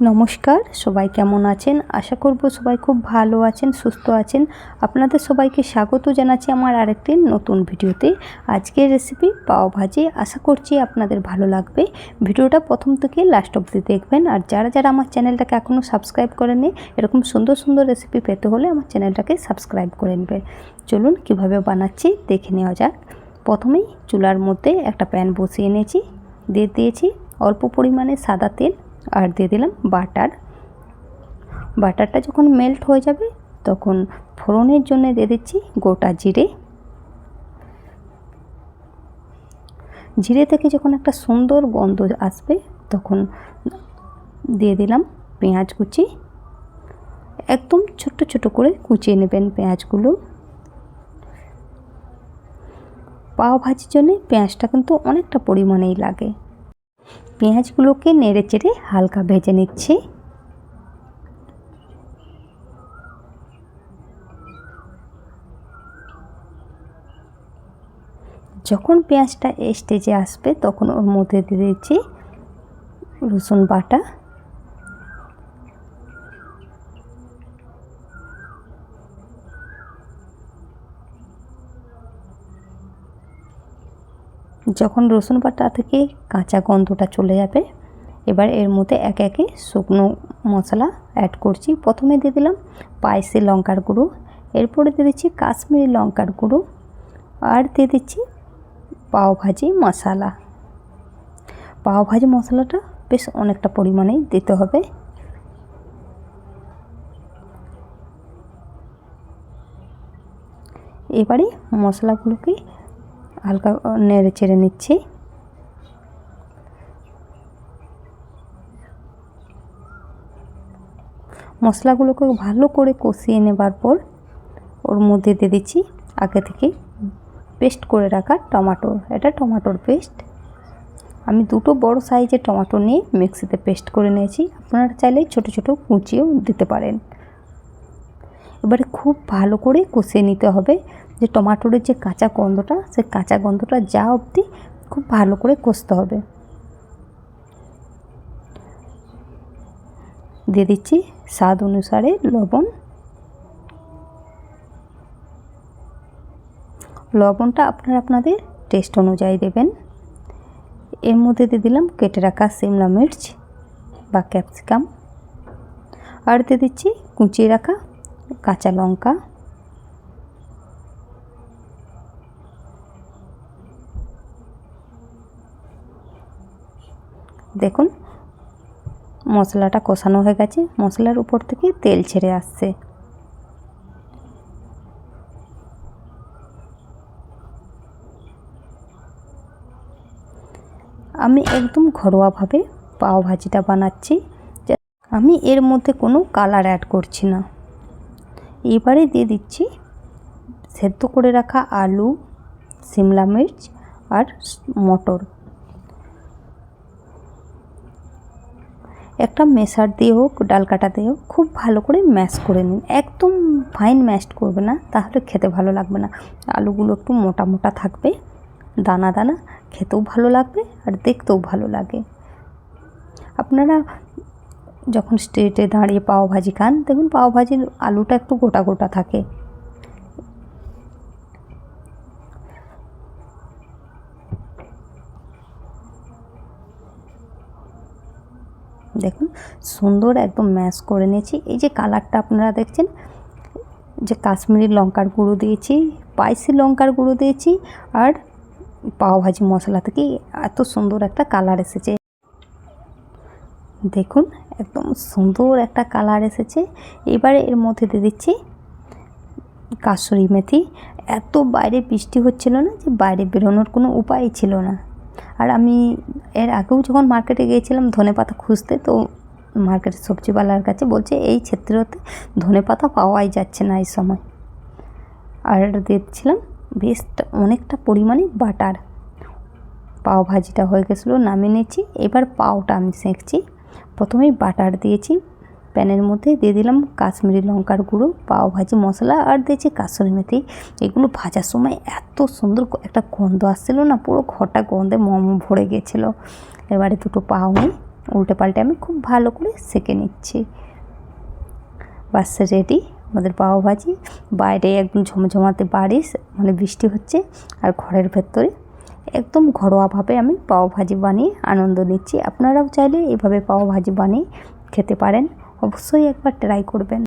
নমস্কার, সবাই কেমন আছেন? আশা করব সবাই খুব ভালো আছেন, সুস্থ আছেন। আপনাদের সবাইকে স্বাগত জানাচ্ছি আমার আরেকটি নতুন ভিডিওতে। আজকের রেসিপি পাও ভাজি, আশা করছি আপনাদের ভালো লাগবে। ভিডিওটা প্রথম থেকে লাস্ট অবধি দেখবেন। আর যারা যারা আমার চ্যানেলটাকে এখনও সাবস্ক্রাইব করেনি এরকম সুন্দর সুন্দর রেসিপি পেতে হলে আমার চ্যানেলটাকে সাবস্ক্রাইব করে নেবেন। চলুন কীভাবে বানাচ্ছি দেখে নেওয়া যাক। প্রথমেই চুলার মধ্যে একটা প্যান বসিয়ে নিয়েছি দিয়ে দিয়েছি অল্প পরিমাণে সাদা তেল। আর দিয়ে দিলাম বাটার। বাটারটা যখন মেল্ট হয়ে যাবে, তখন ফোড়নের জন্য দিয়ে দিচ্ছি গোটা জিরে। জিরে থেকে যখন একটা সুন্দর গন্ধ আসবে, তখন দিয়ে দিলাম পেঁয়াজ কুচি। একদম ছোট্ট ছোট করে কুচিয়ে নেবেন পেঁয়াজগুলো। পাও ভাজির জন্যে পেঁয়াজটা কিন্তু অনেকটা পরিমাণেই লাগে। পেঁয়াজগুলোকে নেড়ে চেড়ে হালকা ভেজে নিচ্ছি। যখন পেঁয়াজটা স্টেজে আসবে, তখন ওর মধ্যে দিয়ে দিচ্ছি রসুন বাটা। যখন রসুন বাটা থেকে কাঁচা গন্ধটা চলে যাবে, এবার এর মধ্যে একে একে শুকনো মশলা অ্যাড করছি। প্রথমে দিয়ে দিলাম পাইসি লঙ্কার গুঁড়ো, এরপরে দিয়ে দিচ্ছি কাশ্মীরি লঙ্কার গুঁড়ো, আর দিয়ে দিচ্ছি পাওভাজি মশলা। পাওভাজি মশলাটা বেশ অনেকটা পরিমাণেই দিতে হবে। এবারে মশলাগুলোকে হালকা নেড়ে চেড়ে নিচ্ছি। মশলাগুলোকে ভালো করে কষিয়ে নেবার পর ওর মধ্যে দিয়ে দিচ্ছি আগে থেকে পেস্ট করে রাখা টমাটো। এটা টমাটোর পেস্ট। আমি দুটো বড় সাইজের টমাটো নিয়ে মিক্সিতে পেস্ট করে নিয়েছি। আপনারা চাইলে ছোট ছোট কুচিও দিতে পারেন। এবারে খুব ভালো করে কষিয়ে নিতে হবে। যে টমাটোর যে কাঁচা গন্ধটা, সেই কাঁচা গন্ধটা যা অবধি খুব ভালো করে কষতে হবে। দিয়ে দিচ্ছি স্বাদ অনুসারে লবণ। লবণটা আপনারা আপনাদের টেস্ট অনুযায়ী দেবেন। এর মধ্যে দিয়ে দিলাম কেটে রাখা সিমলা মির্চ বা ক্যাপসিকাম। আর দিয়ে দিচ্ছি কুচিয়ে রাখা কাঁচা লঙ্কা। দেখুন, মশলাটা কষানো হয়ে গেছে। মশলার উপর থেকে তেল ছেড়ে আসছে। আমি একদম ঘরোয়াভাবে পাও ভাজিটা বানাচ্ছি। আমি এর মধ্যে কোনো কালার অ্যাড করছি না। এবারে দিয়ে দিচ্ছি সেদ্ধ করে রাখা আলু, সিমলা মির্চ আর মটর। একটা মেশার দিয়ে হোক, ডাল কাটা দিয়ে হোক, খুব ভালো করে ম্যাশ করে নিন। একদম ফাইন ম্যাশড করবে না, তাহলে খেতে ভালো লাগবে না। আলুগুলো একটু মোটা মোটা থাকবে, দানা দানা, খেতেও ভালো লাগবে আর দেখতেও ভালো লাগে। আপনারা যখন স্ট্রেটে দাঁড়িয়ে পাও ভাজি খান, দেখুন পাও ভাজির আলুটা একটু গোটা গোটা থাকে। দেখুন, সুন্দর একদম ম্যাশ করে নিয়েছি। এই যে কালারটা আপনারা দেখছেন, যে কাশ্মীরি লঙ্কার গুঁড়ো দিয়েছি, স্পাইসি লঙ্কার গুঁড়ো দিয়েছি, আর পাওভাজি মশলা থেকে এত সুন্দর একটা কালার এসেছে। দেখুন, একদম সুন্দর একটা কালার এসেছে। এবারে এর মধ্যে দিয়ে দিচ্ছি কাসুরি মেথি। এত বাইরে বৃষ্টি হচ্ছিল না যে বাইরে বেরোনোর কোনো উপায় ছিল না। আর আমি এর আগেও যখন মার্কেটে গিয়েছিলাম ধনে পাতা খুঁজতে, তো মার্কেটের সবজিওয়ালার কাছে বলছে, এই ক্ষেত্রতে ধনে পাতা পাওয়াই যাচ্ছে না এই সময়। আর দিয়েছিলাম বেশ অনেকটা পরিমাণে বাটার। পাও ভাজিটা হয়ে গেছিল, নামিয়ে নিয়েছি। এবার পাওটা আমি সেঁকছি। প্রথমেই বাটার দিয়েছি, প্যানের মধ্যে দিয়ে দিলাম কাশ্মীরি লঙ্কার গুঁড়ো, পাও ভাজি মশলা আর দিয়েছি কাসুরি মেথি। এগুলো ভাজার সময় এত সুন্দর একটা গন্ধ আসছিল না, পুরো ঘরটা গন্ধে মম ভরে গেছিল। এবারে দুটো পাও নিয়ে উল্টে পাল্টে আমি খুব ভালো করে সেঁকে নিচ্ছি। বাস রেডি আমাদের পাওভাজি বাইরে একদম ঝমঝমাতে বারিশ মানে বৃষ্টি হচ্ছে, আর ঘরের ভেতরে একদম ঘরোয়াভাবে আমি পাও ভাজি বানিয়ে আনন্দ নিচ্ছি। আপনারাও চাইলে এভাবে পাও ভাজি বানিয়ে খেতে পারেন। অবশ্যই একবার ট্রাই করবেন।